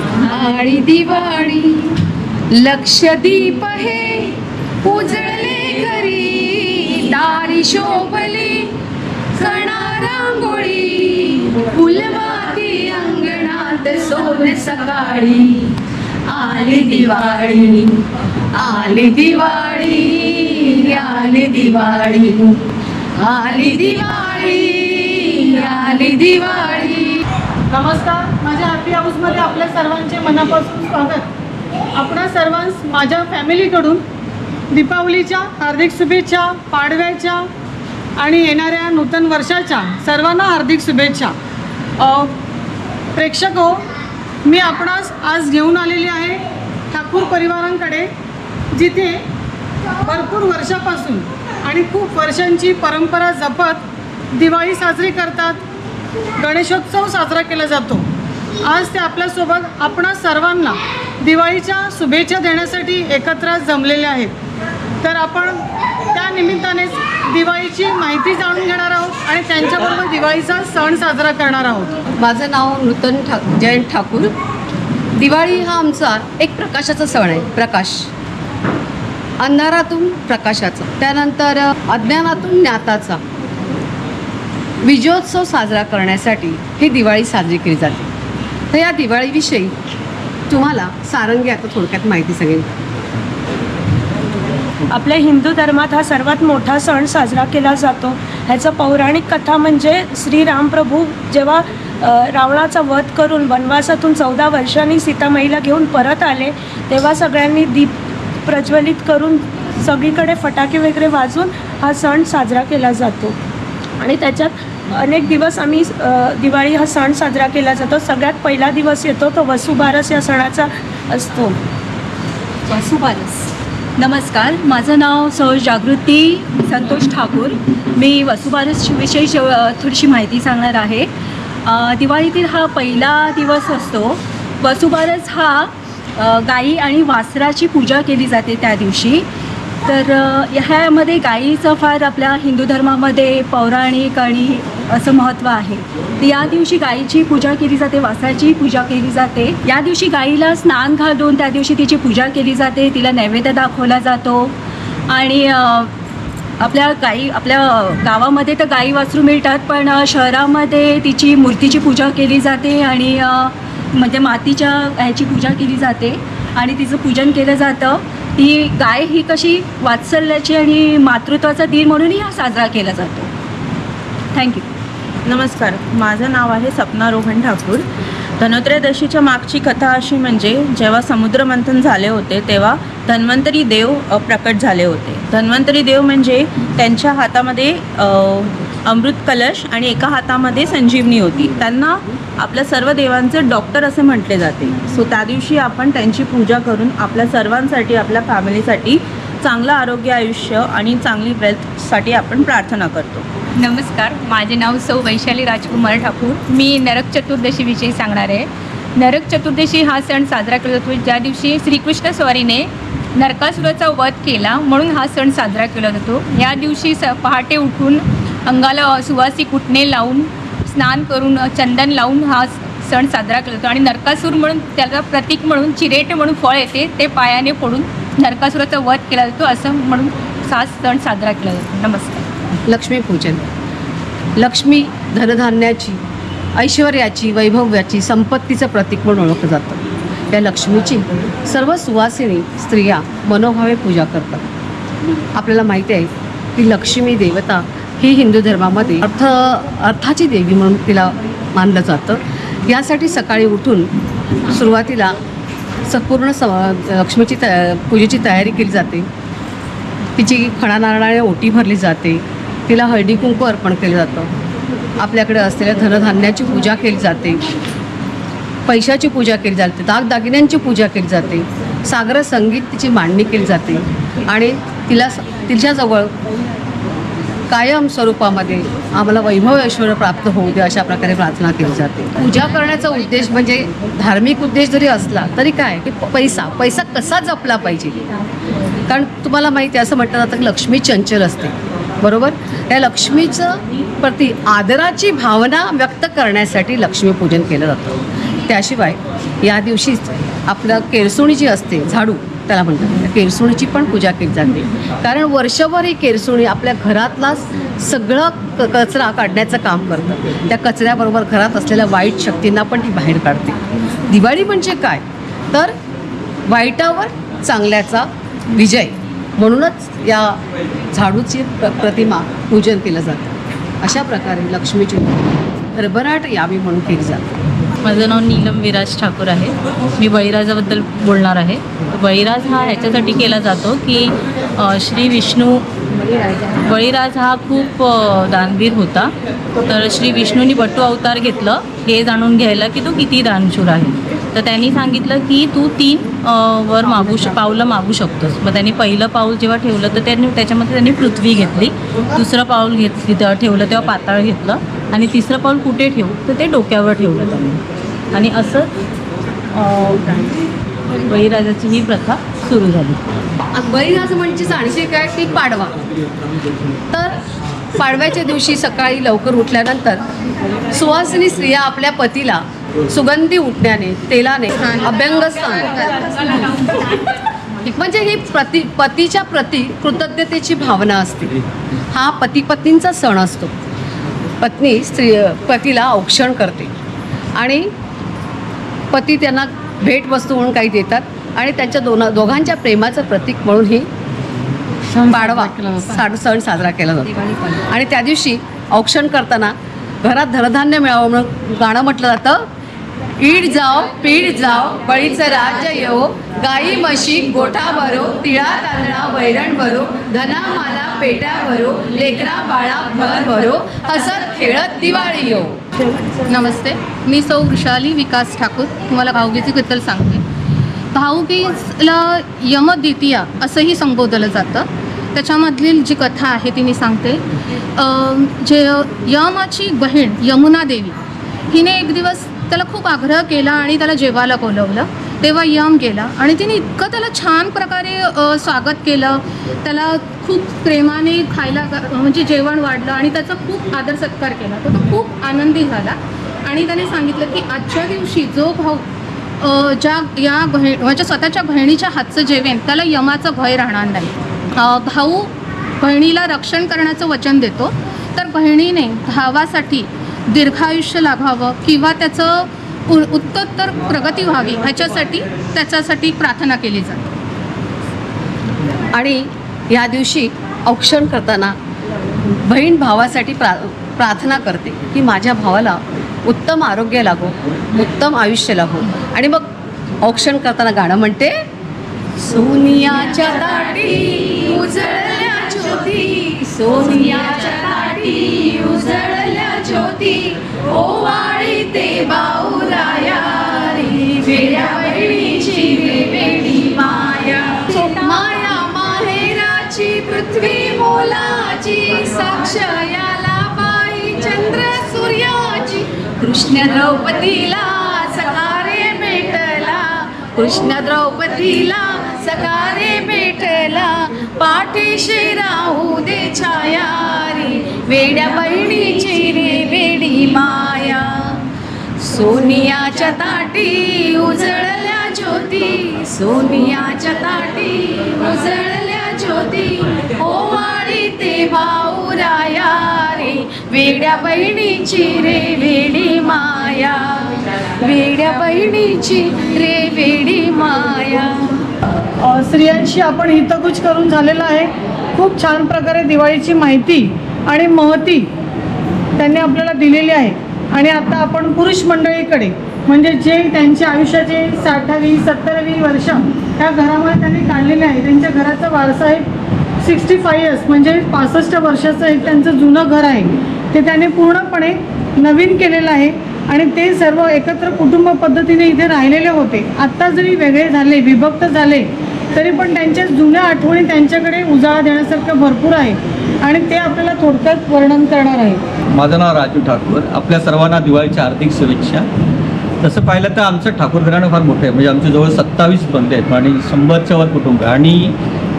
दिवाळी दिवाळी लक्षदीप हे उजळले घरी दारी शोभली कणा रांगोळी फुलवाती अंगणात सोन सकाळी. आली दिवाळी आली दिवाळी आली दिवाळी. आली दिवाळी आली दिवाळी. नमस्कार. कॉफी हाऊसमध्ये आपल्या सर्वांचे मनापासून स्वागत. आपणा सर्वांस माझ्या फॅमिलीकडून दीपावलीच्या हार्दिक शुभेच्छा पाडव्याच्या आणि येणाऱ्या नूतन वर्षाच्या सर्वांना हार्दिक शुभेच्छा. प्रेक्षक हो मी आपणास आज घेऊन आलेली आहे ठाकूर परिवारांकडे जिथे भरपूर वर्षापासून आणि खूप वर्षांची परंपरा जपत दिवाळी साजरी करतात गणेशोत्सव साजरा केला जातो. आज ते आपल्यासोबत आपणा सर्वांना दिवाळीच्या शुभेच्छा देण्यासाठी एकत्र जमलेले आहेत. तर आपण त्या निमित्तानेच दिवाळीची माहिती जाणून घेणार आहोत आणि त्यांच्याबरोबर दिवाळीचा सण साजरा करणार आहोत. माझं नाव नूतन ठाक जयंत ठाकूर. दिवाळी हा आमचा एक प्रकाशाचा सण आहे प्रकाश. अंधारातून प्रकाशाचा त्यानंतर अज्ञानातून ज्ञाताचा. विजयोत्सव साजरा करण्यासाठी ही दिवाळी साजरी केली जाते. तर या दिवाळीविषयी तुम्हाला सारंगी आता थोडक्यात माहिती सांगेन. आपल्या हिंदू धर्मात हा सर्वात मोठा सण साजरा केला जातो. ह्याचं पौराणिक कथा म्हणजे श्री रामप्रभू जेव्हा रावणाचा वध करून वनवासातून चौदा वर्षांनी सीतामाईला घेऊन परत आले तेव्हा सगळ्यांनी दीप प्रज्वलित करून सगळीकडे फटाके वगैरे वाजून हा सण साजरा केला जातो. आणि त्याच्यात अनेक दिवस आम्ही दिवाळी हा सण साजरा केला जातो. सगळ्यात पहिला दिवस येतो तो वसुबारस या सणाचा असतो. वसुबारस. नमस्कार. माझं नाव सहज जागृती संतोष ठाकूर. मी वसुबारसविषयी थोडीशी माहिती सांगणार आहे. दिवाळीतील हा पहिला दिवस असतो. वसुबारस हा गाई आणि वासराची पूजा केली जाते त्या दिवशी. तर ह्यामध्ये गाईचं फार आपल्या हिंदू धर्मामध्ये पौराणिक आणि असं महत्त्व आहे. या दिवशी गाईची पूजा केली जाते वासाची पूजा केली जाते. या दिवशी गाईला स्नान घालून त्या दिवशी तिची पूजा केली जाते तिला नैवेद्य दाखवला जातो. आणि आपल्या गाई आपल्या गावामध्ये तर गाई वासरू मिळतात पण शहरामध्ये तिची मूर्तीची पूजा केली जाते आणि म्हणजे मातीच्या ह्याची पूजा केली जाते. आणि तिचं पूजन केलं जातं. ती गाय ही कशी वात्सल्याची आणि मातृत्वाचा दिन म्हणूनही हा साजरा केला जातो. थँक्यू नमस्कार. माझं नाव आहे सपना रोहन ठाकूर. धनोत्रयोदशीच्या मागची कथा अशी म्हणजे जेव्हा समुद्रमंथन झाले होते तेव्हा धन्वंतरी देव प्रकट झाले होते. धन्वंतरी देव म्हणजे त्यांच्या हातामध्ये अमृत कलश आणि एका हातामध्ये संजीवनी होती. त्यांना आपल्या सर्व देवांचे डॉक्टर असे म्हटले जाते. सो त्या दिवशी आपण त्यांची पूजा करून आपल्या सर्वांसाठी आपल्या फॅमिलीसाठी चांगलं आरोग्य आयुष्य आणि चांगली वेल्थसाठी आपण प्रार्थना करतो. नमस्कार. माझे नाव सौ वैशाली राजकुमार ठाकूर. मी नरक चतुर्दशीविषयी सांगणार आहे. नरक चतुर्दशी हा सण साजरा केला जातो. ज्या दिवशी श्रीकृष्ण स्वारीने नरकासुराचा वध केला म्हणून हा सण साजरा केला जातो. या दिवशी स पहाटे उठून अंगाला सुवासी कुटणे लावून स्नान करून चंदन लावून हा सण साजरा केला जातो. आणि नरकासूर म्हणून त्याला प्रतीक म्हणून चिरेट म्हणून फळ येते ते पायाने फोडून नरकासुराचा वध केला जातो असं म्हणून हा सण साजरा केला जातो. नमस्कार. लक्ष्मीपूजन लक्ष्मी धनधान्याची ऐश्वर्याची वैभव्याची संपत्तीचं प्रतीक म्हणून ओळखलं जातं. या लक्ष्मीची सर्व सुवासिनी स्त्रिया मनोभावे पूजा करतात. आपल्याला माहिती आहे की लक्ष्मी देवता ही हिंदू धर्मामध्ये अर्थ अर्थाची देवी म्हणून तिला मानलं जातं. यासाठी सकाळी उठून सुरुवातीला संपूर्ण स लक्ष्मीची त पूजेची तयारी केली जाते. तिची खणा नारळाने ओटी भरली जाते. तिला हळदी कुंकू अर्पण केलं जातं. आपल्याकडे असलेल्या धनधान्याची पूजा केली जाते. पैशाची पूजा केली जाते. दागदागिन्यांची पूजा केली जाते. सागर संगीत तिची मांडणी केली जाते. आणि तिला स- तिच्याजवळ कायम स्वरूपामध्ये आम्हाला वैभव ऐश्वर प्राप्त होऊ दे अशा प्रकारे प्रार्थना केली जाते. पूजा करण्याचा उद्देश म्हणजे धार्मिक उद्देश जरी असला तरी काय? की पैसा. पैसा कसा जपला पाहिजे? कारण तुम्हाला माहिती असं म्हटलं जातं की लक्ष्मी चंचल असते. बरोबर? या लक्ष्मीचं प्रति आदराची भावना व्यक्त करण्यासाठी लक्ष्मीपूजन केलं जातं. त्याशिवाय या दिवशीच आपलं केरसुणी जी असते झाडू त्याला म्हणतात. केरसुणीची पण पूजा केली जाते. कारण वर्षभर ही केरसुणी आपल्या घरातला सगळं क कचरा काढण्याचं काम करतं. त्या कचऱ्याबरोबर घरात असलेल्या वाईट शक्तींना पण ती बाहेर काढते. दिवाळी म्हणजे काय? तर वाईटावर चांगल्याचा विजय. म्हणूनच या झाडूची प्र प्रतिमा पूजन केलं जातं. अशा प्रकारे लक्ष्मीची भरभराट यावी म्हणून केली जाते. माझं नाव नीलम विराज ठाकूर आहे. मी बळीराजाबद्दल बोलणार आहे. बळीराज हा ह्याच्यासाठी केला जातो की श्री विष्णू बळीराज हा खूप दानवीर होता. तर श्री विष्णूनी बटू अवतार घेतलं. हे जाणून घ्यायला की तो किती दानशूर आहे. तर त्यांनी सांगितलं की तू तीन वर मागू श पावलं मागू शकतोस. मग त्यांनी पहिलं पाऊल जेव्हा ठेवलं तर त्यांनी त्याच्यामध्ये त्यांनी पृथ्वी घेतली. दुसरं पाऊल घेत ठेवलं तेव्हा पाताळ घेतलं. आणि तिसरं पाऊल कुठे ठेवू? तर ते डोक्यावर ठेवलं त्यांनी. आणि असं बळीराजाची ही प्रथा सुरू झाली. बळीराज म्हणजे आणखी काय? की पाडवा. तर पाडव्याच्या दिवशी सकाळी लवकर उठल्यानंतर सुवासिनी स्त्रिया आपल्या पतीला सुगंधी उठण्याने तेलाने अभ्यंगस्थान म्हणजे ही प्रति पतीच्या प्रती कृतज्ञतेची भावना असते. हा पती पत्नींचा सण असतो. पत्नी स्त्री पतीला औक्षण करते. आणि पती त्यांना भेटवस्तू म्हणून काही देतात आणि त्यांच्या दोन दोघांच्या प्रेमाचं प्रतीक म्हणून ही पाडवा सा- सण साजरा केला जातो. आणि त्या दिवशी औक्षण करताना घरात धनधान्य मिळावं म्हणून गाणं म्हटलं जातं ईड जाओ पीड जाओ बळीचं राज्य येवो गाई म्हशी गोठा भरो तिळा तांदळा वैरण भरो धना माला पेट्या भरो लेकरा बाळा घर भरो हसत खेळत दिवाळी येऊ नमस्ते मी सौ वृषाली विकास ठाकूर तुम्हाला भाऊबीजेबद्दल सांगते. भाऊबीजला यमद्वितीया असंही संबोधलं जातं. त्याच्यामधली जी कथा आहे ती मी सांगते. जे यमाची बहीण यमुना देवी हिने एक दिवस त्याला खूप आग्रह केला आणि त्याला जेवायला बोलवलं. तेव्हा यम गेला आणि तिने इतकं त्याला छान प्रकारे स्वागत केलं. त्याला खूप प्रेमाने खायला म्हणजे जेवण वाढलं आणि त्याचा खूप आदर सत्कार केला. तर तो खूप आनंदी झाला. आणि त्याने सांगितलं की आजच्या दिवशी जो भाऊ ज्या या बहीण म्हणजे स्वतःच्या बहिणीच्या हातचं जेवेन त्याला यमाचं भय राहणार नाही. भाऊ बहिणीला रक्षण करण्याचं वचन देतो. तर बहिणीने भावासाठी दीर्घायुष्य लाभावं किंवा त्याचं उ- उत्तरोत्तर प्रगती व्हावी ह्याच्यासाठी त्याच्यासाठी प्रार्थना केली जाते. आणि या दिवशी औक्षण करताना बहीण भावासाठी प्रा प्रार्थना करते की माझ्या भावाला उत्तम आरोग्य लागो उत्तम आयुष्य लागो. आणि मग औक्षण करताना गाणं म्हणते सोनियाच्या दाटी उजळल्या ज्योती सोनियाच्या दाटी उजळल्या ज्योती ओवाळी ते बाऊराया रे वेड्या बहिणीची वेगळी माया. माया माहेराची पृथ्वी मोलाची साक्ष याला बाई चंद्र सूर्याची. कृष्ण द्रौपदीला सकारे भेटला कृष्ण द्रौपदीला सकारे भेटला पाठीशी राहू दे छाया रे वेड्या बहिणीची रे वेडी माया. सोनियाच्या ताटी उजळल्या ज्योती सोनियाच्या ताटी उजळल्या ज्योती. ओवाळी ते भाऊराया रे वेड्या बहिणीची रे वेडी माया. वेड्या बहिणीची रे वेडी माया. स्त्रियांशी आपण हितगुज करून झालेला आहे. खूप छान प्रकारे दिवाळीची माहिती आणि महती त्यांनी आपल्याला दिलेली आहे. आणि आता आपण पुरुष मंडळीकडे म्हणजे जे त्यांच्या आयुष्याचे साठावी सत्तरावी वर्ष त्या घरामध्ये त्यांनी काढलेले आहे. त्यांच्या घराचा वारसा आहे सिक्स्टी फाय इयर्स म्हणजे पासष्ट वर्षाचं एक त्यांचं जुनं घर आहे. ते त्याने पूर्णपणे नवीन केलेलं आहे. आणि ते सर्व एकत्र कुटुंब पद्धतीने इथे राहिलेले होते. आत्ता जरी वेगळे झाले विभक्त झाले तरी पण त्यांच्या जुन्या आठवणी त्यांच्याकडे उजाळा देण्यासारखं भरपूर आहे. आणि ते आपल्याला थोडक्यात वर्णन करणार आहे माझं नाव राजू ठाकूर. आपल्या सर्वांना दिवाळीच्या हार्दिक शुभेच्छा. तसं पाहिलं तर आमचं ठाकूर घराणं फार मोठं आहे. म्हणजे आमचे जवळ सत्तावीस बंद आहेत आणि शंभरच्या वर कुटुंब आणि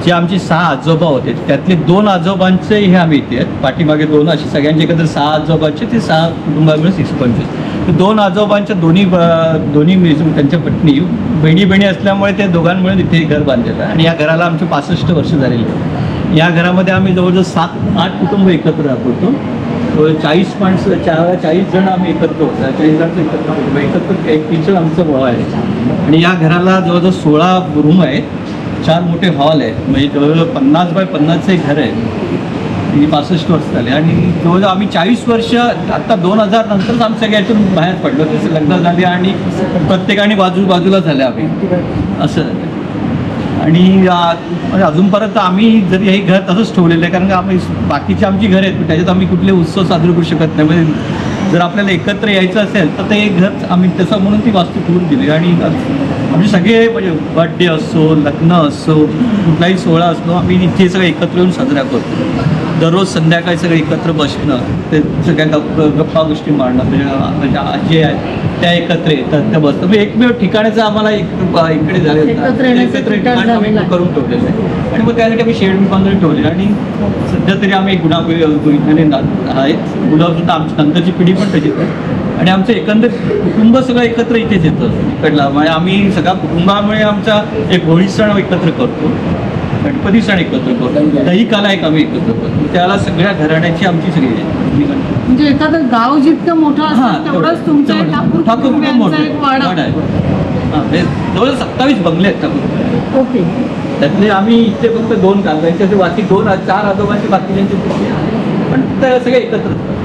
जे आमचे सहा आजोबा होते त्यातले दोन आजोबांचे हे आम्ही इथे आहेत. पाठीमागे दोन असे सगळ्यांचे एकत्र सहा आजोबांचे ते सहा कुटुंबामुळे सिक्स पंचवीस दोन आजोबांच्या दोन्ही ब- दोन्ही त्यांच्या पत्नी बहिणी बहिणी असल्यामुळे त्या दोघांमुळे इथे घर बांधलेलं आणि या घराला आमचे पासष्ट वर्ष झालेली आहे. या घरामध्ये आम्ही जवळजवळ सात आठ कुटुंब एकत्र राहतो. होतो चाळीस माणसं चार चाळीस जण आम्ही एकत्र होतो. चाळीस जणांचं एकत्र कुटुंब. एकत्र एक किचन आमचं भाव आहे. आणि या घराला जवळजवळ सोळा रूम आहेत. चार मोठे हॉल आहेत. म्हणजे जवळजवळ पन्नास बाय पन्नासचं एक घर आहे आणि पासष्ट वर्ष झाले. आणि जवळजवळ आम्ही चाळीस वर्ष आता दोन हजार नंतरच आम्ही सगळ्यातून बाहेर पडलो. तसे लग्न झाले आणि प्रत्येकाने बाजू बाजूला झाले आम्ही. असं आणि म्हणजे अजूनपर्यंत आम्ही जरी हे घर तसंच ठेवलेलं आहे कारण का आम्ही बाकीची आमची घर आहेत पण त्याच्यात आम्ही कुठले उत्सव साजरे करू शकत नाही. म्हणजे जर आपल्याला एकत्र यायचं असेल तर ते घर आम्ही तसं म्हणून ती वास्तू ठेवून दिली. आणि आमचे सगळे म्हणजे बर्थडे असो लग्न असो कुठलाही सोहळा असतो आम्ही इथे सगळं एकत्र येऊन साजरा करतो. दररोज संध्याकाळी सगळे एकत्र बसणं ते सगळ्या गप गप्पा गोष्टी मारणं म्हणजे म्हणजे आजी आहेत त्या एकत्र येतात त्या बसतात. म्हणजे एकमेव ठिकाणाचं आम्हाला एक इकडे झाले एकत्र ठिकाण आम्ही. करून ठेवलेलं आहे. आणि मग त्यासाठी आम्ही शेड बांधून ठेवले आणि सध्या तरी आम्ही गुणा गुन्ह्याने आहेत मुलं सुद्धा आमची नंतरची पिढी पण आहे आणि आमचं एकंदर कुटुंब सगळं एकत्र इथेच येतं इकडला. म्हणजे आम्ही सगळ्या कुटुंबामुळे आमचा एक होळी सण एकत्र करतो. गणपती सण एकत्र करतो? दही काला एक आम्ही एकत्र करतो. त्याला सगळ्या घराण्याची आमची सगळी आहे. म्हणजे एखादं गाव जितकं मोठं हां, असतं तेवढंच तुमचं ठाकूर ठाकूर कुटुंब कुटुंबियांचा मोठं एक वाडा. आहे. म्हणजे जवळजवळ सत्तावीस बंगले आहेत ठाकूर ओके. त्यातले आम्ही इथे फक्त दोन काढायचे असे बाकी दोन चार आजोबांचे बाकीच्यांचे पण ते सगळे एकत्र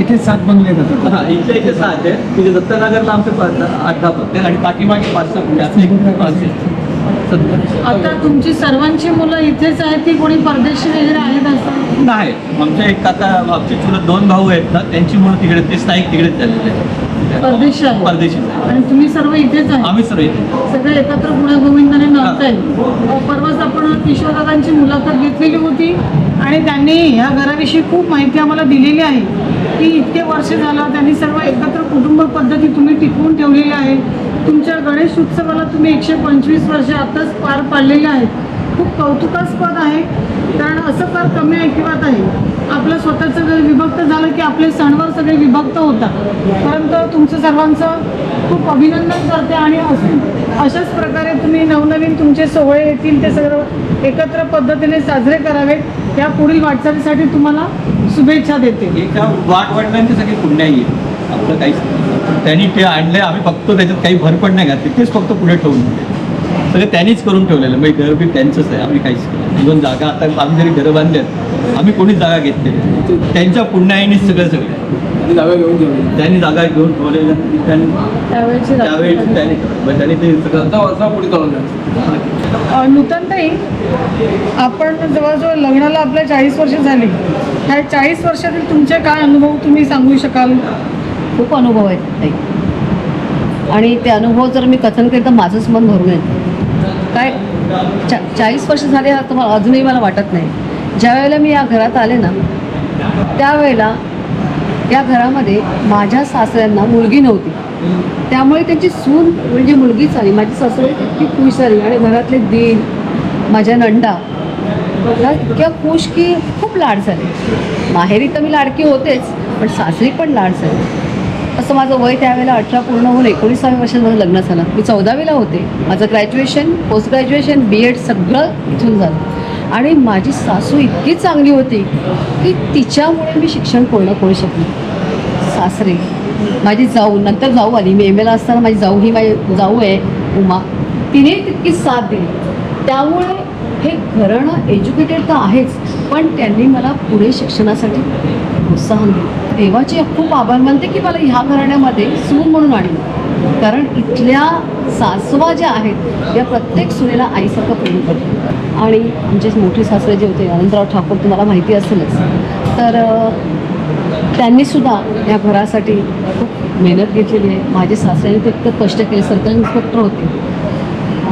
इथे सात बंगले जातात हा इथे इथे सहा आहे तिथे दत्तनगरला आमचे आठ दहा पत्ते आणि पाठीमागे पाच सहा. सध्या. आता तुमची सर्वांची मुलं इथेच आहेत की कोणी परदेशी वगैरे आहेत असं? नाही आमचे एक आता आमचे चुलत दोन भाऊ आहेत ना त्यांची मुलं तिकडे ते स्थायिक तिकडेच झालेले आहेत. परदेशी आहे. परदेशी. आणि तुम्ही सर्व इथेच आहे आम्ही सर्व इथे सगळे एकत्र गुण्यागोविंदाने नव्हते परवाच आपण किशोरदादांची मुलाखत घेतलेली होती आणि त्यांनी ह्या घराविषयी खूप माहिती आम्हाला दिलेली आहे. की इतके वर्ष झालं त्यांनी सर्व एकत्र कुटुंब पद्धती तुम्ही टिकवून ठेवलेल्या आहे. तुमच्या गणेश उत्सवाला तुम्ही एकशे पंचवीस वर्ष आताच पार पाडलेले आहेत. खूप कौतुकास्पद आहे. कारण असं फार कमी ऐकिवात आहे. आपलं स्वतःचं जर विभक्त झालं की आपले सणवार सगळे विभक्त होतात. परंतु तुमचं सर्वांचं खूप अभिनंदन करते आणि असून अशाच प्रकारे तुम्ही नवनवीन तुमचे सोहळे येतील ते सर्व एकत्र पद्धतीने साजरे करावेत. या पुढील वाटचालीसाठी तुम्हाला शुभेच्छा देते. वाट वडिलांची सगळी आहे आपलं काहीच नाही. त्यांनी ते आणले आम्ही फक्त त्याच्यात काही भर पण नाही घातली तेच फक्त पुढे ठेवून दिले सगळं त्यांनीच करून ठेवलेलं म्हणजे घर बी त्यांचंच आहे आम्ही काहीच केलं नाही. दोन जागा आता आम्ही जरी घरं बांधली आहेत आम्ही कोणीच जागा घेतलेली. त्यांच्या पुण्याईनेच सगळं सगळं जागा घेऊन ठेवली त्यांनी जागा घेऊन ठेवलेल्या त्यांनी त्यावेळी. त्यांनी ते सगळं पुढे नूतनताई आपण जवळजवळ लग्नाला आपल्या चाळीस वर्ष झाली ह्या चाळीस वर्षातील तुमचे काय अनुभव तुम्ही सांगू शकाल खूप अनुभव आहेत ताई. आणि ते अनुभव जर मी कथन केलं तर माझंच मन भरून येतं. काय चा चाळीस वर्ष झाले आता मला अजूनही मला वाटत नाही. ज्या वेळेला मी या घरात आले ना त्यावेळेला या घरामध्ये माझ्या सासऱ्यांना मुलगी नव्हती. त्यामुळे त्यांची सून म्हणजे मुलगीच आली माझी सासरे इतकी खुश झाली आणि घरातले दीन माझ्या नंडा इतक्या खुश की खूप लाड झाले. माहेरी तर मी लाडकी होतेच पण सासरी पण लाड झाली. तसं माझं वय त्यावेळेला अठरा पूर्ण होऊन एकोणीसाव्या वर्षात माझं लग्न झालं. मी चौदावीला होते. माझं graduation post graduation B Ed सगळं इथून झालं. आणि माझी सासू इतकी चांगली होती की तिच्यामुळे मी शिक्षण पूर्ण करू शकले. सासरे माझी जाऊ नंतर जाऊ आली. मी एम एला असताना माझी जाऊ ही माझी जाऊ आहे उमा. तिने तितकी साथ दिली. त्यामुळे हे घराणं एज्युकेटेड तर आहेच पण त्यांनी मला पुढे शिक्षणासाठी प्रोत्साहन दिलं. देवाचे खूप आभार मानते की मला ह्या घराण्यामध्ये सून म्हणून आणलं. कारण इथल्या सासवा ज्या आहेत या प्रत्येक सुनेला आईसारखं प्रेम करतो आणि आमचे मोठे सासरे जे होते आनंदराव ठाकूर तुम्हाला माहिती असेलच. तर त्यांनीसुद्धा या घरासाठी खूप मेहनत घेतलेली आहे. माझे सासऱ्याने ते इतकं कष्ट केले सर्कल इन्स्पेक्टर होते.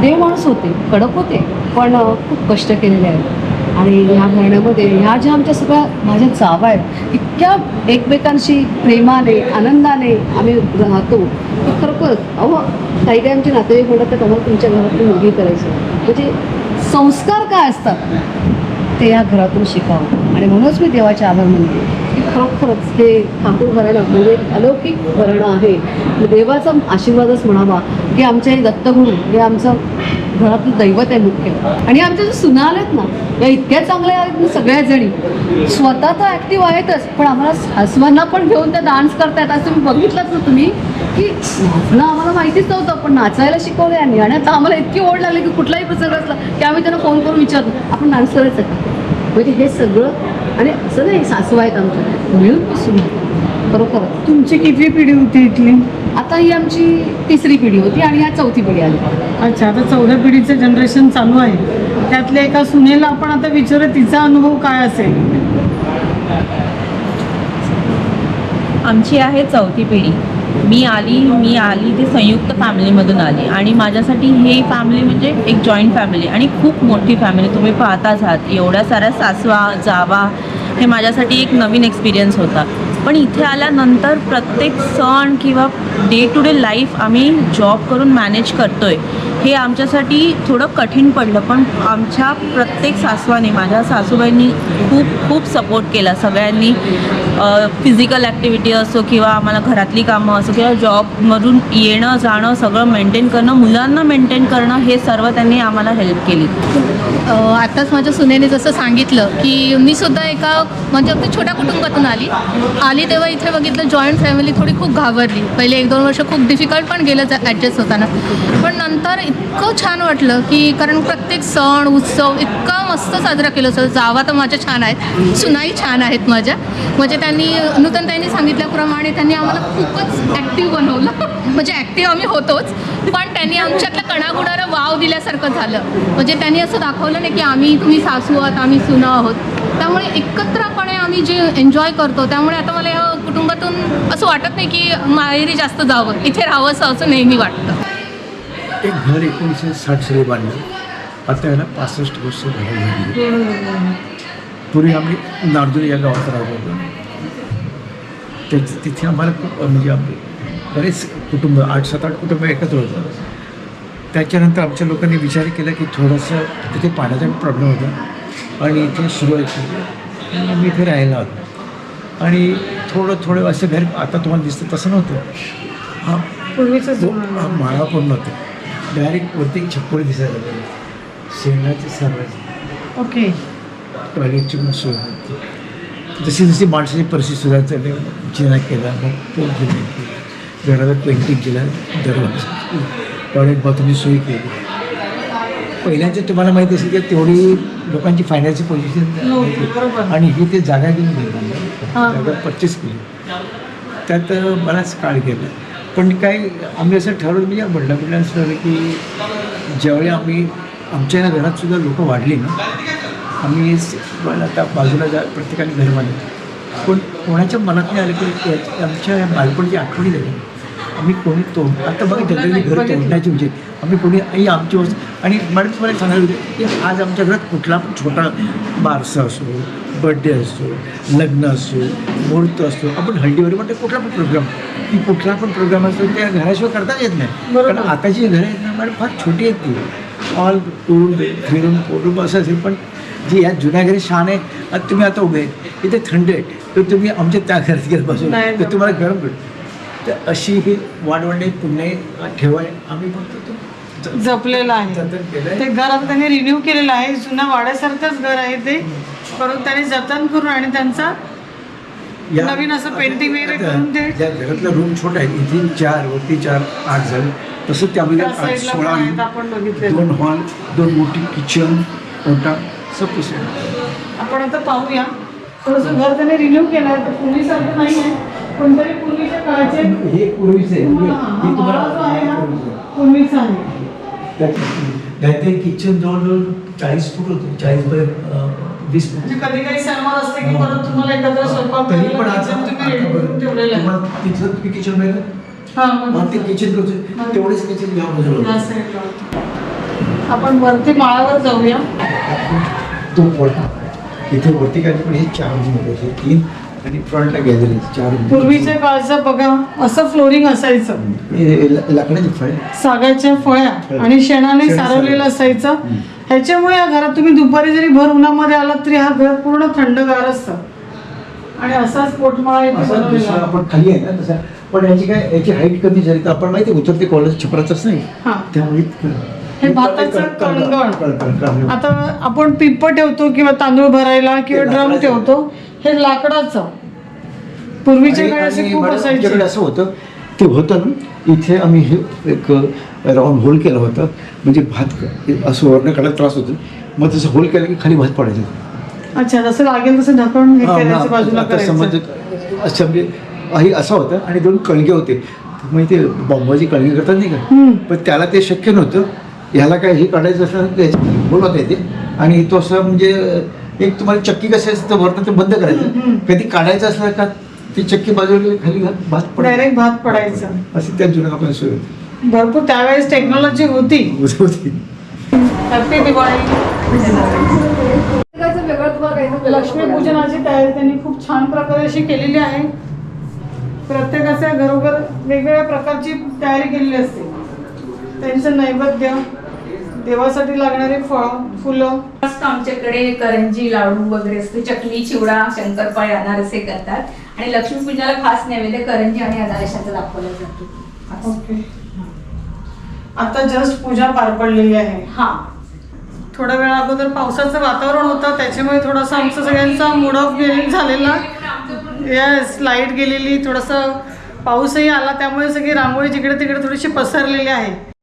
देव माणूस होते कडक होते पण खूप कष्ट केलेले आहेत. आणि ह्या गाण्यामध्ये ह्या ज्या आमच्या सगळ्या माझ्या चावा आहेत इतक्या एकमेकांशी प्रेमाने आनंदाने आम्ही राहतो की खरोखरच अहो काही काही आमचे नातेवाईक म्हणतात तर आम्हाला तुमच्या घरातली मुलगी करायची म्हणजे संस्कार काय असतात? ते या घरातून शिकावं. आणि म्हणूनच मी देवाचे आभार म्हणते की खरोखरच हे ठाकूर घराणं म्हणजे अलौकिक घराणं आहे. देवाचा आशीर्वादच म्हणावा की आमचे हे दत्तगुरू हे आमचं घरातलं दैवत आहे मुख्य. आणि आमच्या ज्या सुनाल आहेत ना या इतक्या चांगल्या आहेत ना सगळ्या जणी. स्वतः तर ॲक्टिव्ह आहेतच पण आम्हाला सासवांना पण घेऊन त्या डान्स करतायत. असं तुम्ही बघितलंच ना तुम्ही की नाचणं आम्हाला माहितीच नव्हतं पण नाचायला शिकवलं यांनी. आणि आता आम्हाला इतकी ओढ लागली की कुठलाही प्रसंग असला की आम्ही त्यांना फोन करून विचारतो आपण डान्स करायचं का म्हणजे हे सगळं आणि असं नाही सासू आहेत आमच्या. मिळून मिसळून खरोखर तुमची कितवी पिढी होती इथली? आता ही आमची तिसरी पिढी होती आणि या चौथी पिढी आली. अच्छा आता चौथ्या पिढीचं जनरेशन चालू आहे. त्यातल्या एका सुनेला आपण आता विचारू तिचा अनुभव काय असेल? आमची आहे चौथी पिढी. मी आली मी आली ती संयुक्त फॅमिलीमधून आली. आणि माझ्यासाठी हे फॅमिली म्हणजे एक जॉईंट फॅमिली आणि खूप मोठी फॅमिली. तुम्ही पाहताच आहात. एवढ्या साऱ्या सासवा जावा हे माझ्यासाठी एक नवीन एक्सपिरियन्स होता. पण इथे आल्यानंतर प्रत्येक सण किंवा डे टू डे लाईफ आम्ही जॉब करून मॅनेज करतोय. हे आमच्यासाठी थोडं कठीण पडलं पण आमच्या प्रत्येक सासवाने माझ्या सासूबाईंनी खूप खूप सपोर्ट केला. सगळ्यांनी फिजिकल ॲक्टिव्हिटी असो किंवा आम्हाला घरातली कामं असो किंवा जॉबमधून येणं जाणं सगळं मेंटेन करणं मुलांना मेंटेन करणं हे सर्व त्यांनी आम्हाला हेल्प केली. आत्ताच आताच माझ्या सुनेने जसं सांगितलं की मी सुद्धा एका म्हणजे अगदी छोट्या कुटुंबातून आली. आली तेव्हा इथे बघितलं जॉईंट फॅमिली थोडी खूप घाबरली. पहिले एक दोन वर्ष खूप डिफिकल्ट पण गेलं ॲडजस्ट होताना. पण नंतर इतकं छान वाटलं की कारण प्रत्येक सण उत्सव इतका मस्त साजरा केला असं जावा तर माझ्या छान आहेत सुनाई छान आहेत माझ्या. म्हणजे त्यांनी नूतन त्यांनी सांगितल्याप्रमाणे त्यांनी आम्हाला खूपच ॲक्टिव्ह बनवलं. म्हणजे ॲक्टिव्ह आम्ही होतोच पण त्यांनी आमच्यातल्या कणागुणाला वाव दिल्यासारखं झालं. म्हणजे त्यांनी असं दाखवलं नाही की आम्ही तुम्ही सासू आहात आम्ही सुना आहोत. त्यामुळे एकत्रपणे आम्ही जे एन्जॉय करतो त्यामुळे आता मला या कुटुंबातून असं वाटत नाही की माहेरी जास्त जावं. इथे राहावं असं असं नेहमी वाटतं. एक घर एकोणीसशे साठ साली बांधलं. आता याला पासष्ट वर्ष घरात झाली. पूर्वी आम्ही नारदूर या गावात राहत होतो. ते तिथे आम्हाला खूप म्हणजे आम्ही बरेच कुटुंब आठ सात आठ कुटुंब एकत्र होतं. त्याच्यानंतर आमच्या लोकांनी विचार केला की थोडंसं तिथे पाण्याचा प्रॉब्लेम होता. आणि इथे सुरुवात आणि आम्ही इथे राहायला आलो. आणि थोडं थोडं असं घर आता तुम्हाला दिसतं तसं नव्हतं. हा पूर्वीचं माळा पण नव्हतं. डायरेक्ट वरती छप्पर दिसायला लागलं. शेणाचे सर्वांचे ओके. टॉयलेटची पण सोय होती. जशी जशी माणसाची परिस्थिती सुधारत झाली जिना केला मग तो जिना केला. घराला पेंटिंग केलं दरवाजा. टॉयलेट बाथरूमची सोय केली. पहिल्यांच्या तुम्हाला माहिती असेल की तेवढी लोकांची फायनान्शियल पोझिशन. आणि ही ते जागा घेऊन गेली. जागा परचेस केली. त्यात बराच काळ गेला. पण काय आम्ही असं ठरवलं म्हणजे म्हटलं म्हटलं असं ठरवलं की ज्यावेळी आम्ही आमच्या या घरात सुद्धा लोक वाढली ना आम्ही पण आता बाजूला जा प्रत्येकाने घर बांधलं पण कोणाच्या मनात नाही आलं की आमच्या बालपणची आठवणी झाली आम्ही कोणी तोड आता बघा जनरली घर बघितलं. तोडण्याची म्हणजे आम्ही कोणी आई आमची वस्तू आणि मॅडम तुम्हाला सांगायला होते की आज आमच्या घरात कुठला पण छोटा बारसा असो बड्डे असो लग्न असो मुहूर्त असो आपण हल्डीवर म्हणतो कुठला पण प्रोग्राम की कुठला पण प्रोग्राम असतो त्या घराशिवाय करताच येत नाही. कारण आताची घरं आहेत ना मॅडम फार छोटी आहेत ती. ऑल टूर फिरून पोरून असं. असेल पण जी या जुन्या घरी शान आहे आता तुम्ही आता उभे इथे थंड आहे तर तुम्ही आमच्या त्या घरात गेलं बसून तर तुम्हाला गरम भेट तर अशी ही वाढवणे पुन्हा ठेवाय आम्ही फक्त तो जपलेलं आहे. ते घर आता त्यांनी रिन्यू केलेलं आहे. जुनं वाड्यासारखंच घर आहे ते. परंतु त्यांनी जतन करून आणि त्यांचा नवीन असं painting वगैरे करून ते- घरातला रूम छोटा आहे इथे चार वरती चार आठ झाले तसं त्यामध्ये पण सोळा आपण बघितलेलं. दोन हॉल दोन मोठी किचन ओटा सफिशियंट आपण आता पाहूया. थोडंसं घर त्याने रिन्यू केलं आहे पूर्वीसारखं नाही आहे पण तरी पूर्वीच्या काळचे हे पूर्वीचं आहे हा, हे- हा, हे हा पूर्वीचं. किचन जवळजवळ चाळीस फूट होतं चाळीस बाय वीस फूट. म्हणजे कधी काही सणवार असते की परत तुम्हाला स्वयंपाक तरी पण तिथलं तुम्ही किचन हा, मग ते किचन करतो तेवढेच किचन घ्या बाजूला या साईडला. आपण वरती माळावर जाऊया. तो वरती. इथे वरती काय पण हे चार हे तीन आणि फ्रंटला गॅलरी चार. पूर्वीच्या काळचं बघा असं फ्लोरिंग असायचं लाकडाची फळे सागाच्या फळ्या आणि शेणाने सारवलेलं असायचं. ह्याच्यामुळे या घरात तुम्ही दुपारी जरी भर उन्हामध्ये आलात तरी हा घर पूर्ण थंडगार असतं आणि असाच पोटमाळा इथे असं बनवलेला दुसरा आहे. आपण खाली आहे ना तसा पण याची काय याची हाईट कमी झाली तर आपण माहिती उतरते कॉलेज छपराचंच नाही हां त्यामुळे हे भाताचं कणगण. आता आपण पिंप ठेवतो किंवा तांदूळ भरायला किंवा ड्रम. ठेवतो हे लाकडाचं. पूर्वीच्या काळी असे खूप आमच्याकडे असायचे. असं होतं ते होतं ना इथे आम्ही हे एक राऊंड होल केलं होतं. म्हणजे भात असं वरण काढायला त्रास होतो. मग तसं होल केलं की खाली भात पडायचा. अच्छा जसं लागेल तसं ढकलून हे हा, करायचं. बाजूला आता समज करायचं असं म्हणजे आई असा होता आणि दोन कणगे होते. मग ते बॉम्बाची कणगे करतात नाही का? हम्म. पण त्याला ते शक्य नव्हतं. ह्याला काय हे काढायचं असलं तर येते आणि तो असं म्हणजे एक तुम्हाला चक्की कसं असतं वरनं ते बंद करायचं. कधी काढायचं असलं का? ती चक्की बाजूला खाली भात पडायचं डायरेक्ट भात पडायचं. अशी त्या जुन्या आपण सोय होती. भरपूर त्यावेळेस टेक्नॉलॉजी होती. होती हॅपी दिवाळी. लक्ष्मीपूजनाची तयारी त्यांनी खूप छान प्रकारे अशी केलेली आहे. प्रत्येकाच्या घरोघर वेगवेगळ्या प्रकारची तयारी केलेली असते. त्यांचं नैवेद्य देवासाठी लागणारे फळं फुलं. जास्त आमच्याकडे करंजी लाडू वगैरे असते चकली चिवडा शंकरपाळे अनारसे करतात. आणि लक्ष्मीपूजनाला खास नैवेद्य करंजी आणि अनारशाचा दाखवला जातो. ओके. आता जस्ट पूजा पार पडलेली आहे. हा. थोड्या वेळा अगोदर पावसाचं वातावरण होतं त्याच्यामुळे थोडासा आमचा सगळ्यांचा मूड ऑफ गेली झालेला. येस लाइट गेलेली थोडासा पाऊसही आला त्यामुळे सगळी रांगोळी जिकडे तिकडे थोडीशी पसरलेली आहे.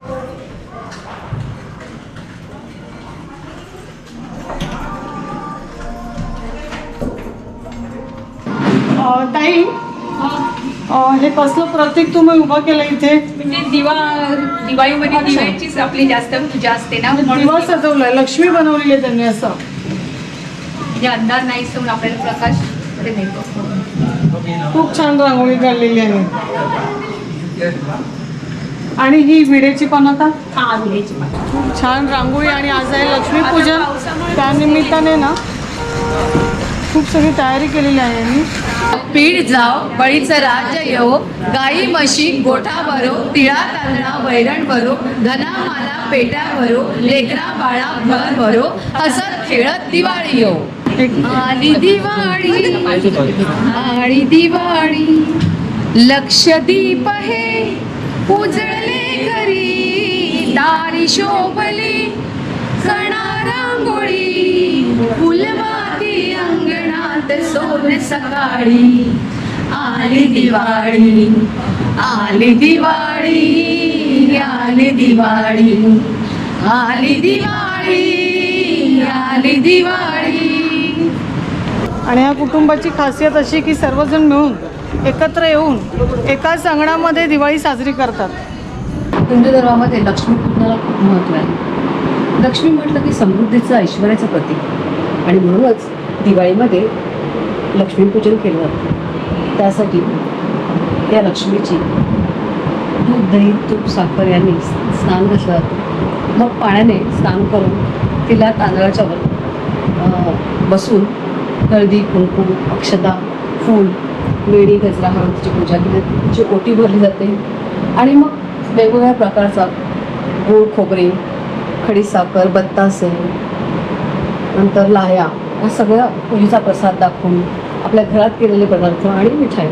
ताई हे कसलं प्रतीक तुम्ही उभं केलं इथे? म्हणजे दिवा दिवाळीमध्ये दिव्याचीच आपली जास्त पूजा असते ना म्हणून दिवा सजवलाय लक्ष्मी बनवलेली आहे त्यांनी असं. म्हणजे अंधार नाही आपल्याला प्रकाशमध्ये मिळतो खूप छान रांगोळी काढलेली आहे. आणि ही विडेची पण आता? हा विड्याची. खूप छान रांगोळी आणि आज आहे लक्ष्मीपूजन त्यानिमित्ताने ना खूप सगळी तयारी केलेली आहे यांनी. पीठ जाव बळीचं राज्य येऊ गाई म्हशी गोठा भरो तिळा तांदळा वैरण भरो धना माला पेट्या भरो लेकरा बाळा घर भरो असं खेळत दिवाळी येऊ आणि आली दिवाळी आली दिवाळी लक्षदीप हे उजळले घरी दारी शोभली कणा रांगोळी फुलवा अंगणात सोन सकाळी. आली दिवाळी आली दिवाळी आली दिवाळी. आली दिवाळी आली दिवाळी. आणि ह्या कुटुंबाची खासियत अशी की सर्वजण मिळून एकत्र येऊन एकाच अंगणामध्ये दिवाळी साजरी करतात. हिंदू धर्मामध्ये लक्ष्मी पूजनाला खूप महत्त्व आहे. लक्ष्मी म्हटलं की समृद्धीचं ऐश्वर्याचं प्रतीक. आणि म्हणूनच दिवाळीमध्ये लक्ष्मीपूजन केलं जातं. त्यासाठी त्या लक्ष्मीची दूध दही तूप साखर यांनी स्नान घातलं जातं मग पाण्याने स्नान करून तिला तांदळाच्या वर बसून हळदी कुंकू अक्षता फूल वेणी गजरा घालून तिची पूजा केली जाते. तिची ओटी भरली जाते. आणि मग वेगवेगळ्या प्रकारचा गूळ खोबरे खडीसाखर बत्तासे नंतर लाह्या हा सगळ्या पूजेचा प्रसाद दाखवून आपल्या घरात केलेले पदार्थ आणि मिठाई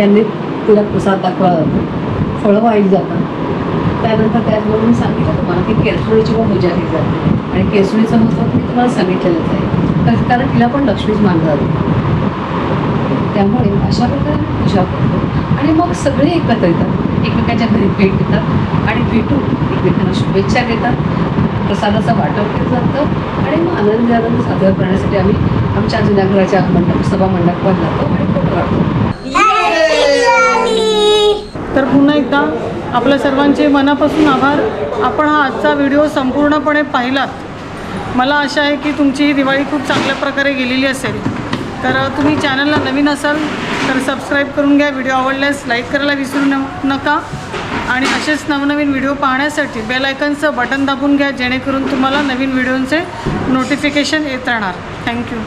यांनी तिला प्रसाद दाखवला जातो फळं वाहिली जातात. त्यानंतर त्याचबरोबर मी सांगितलं तुम्हाला की केसुळीची पण पूजा केली जाते. आणि केसुळीचं महत्त्व मी तुम्हाला सांगितलेलंच आहे. कारण- कारण तिला पण लक्ष्मीच मानलं जाते त्यामुळे अशा प्रकारे मी पूजा करतो. आणि मग सगळे एकत्र येतात. एकमेकांच्या घरी भेट देतात. आणि भेटून एकमेकांना शुभेच्छा देतात. प्रसादाचं वाटप केलं जातं आणि मग आनंदी आनंद साजरा करण्यासाठी आम्ही आमच्या जुन्या घराच्या मंडप सभा मंडपात जातो आणि फोटो काढतो. तर पुन्हा एकदा आपल्या सर्वांचे मनापासून आभार. आपण हा आजचा व्हिडिओ संपूर्णपणे पाहिलात. मला आशा आहे की तुमची ही दिवाळी खूप चांगल्या प्रकारे गेलेली असेल. तर तुम्ही चॅनलला नवीन असाल तर सबस्क्राईब करून घ्या. व्हिडिओ आवडल्यास लाईक करायला विसरू न नका. आणि असेच नवनवीन व्हिडिओ पाहण्यासाठी बेल आयकनचं बटन दाबून घ्या जेणेकरून तुम्हाला नवीन व्हिडिओंचे नोटिफिकेशन येत राहणार. थँक्यू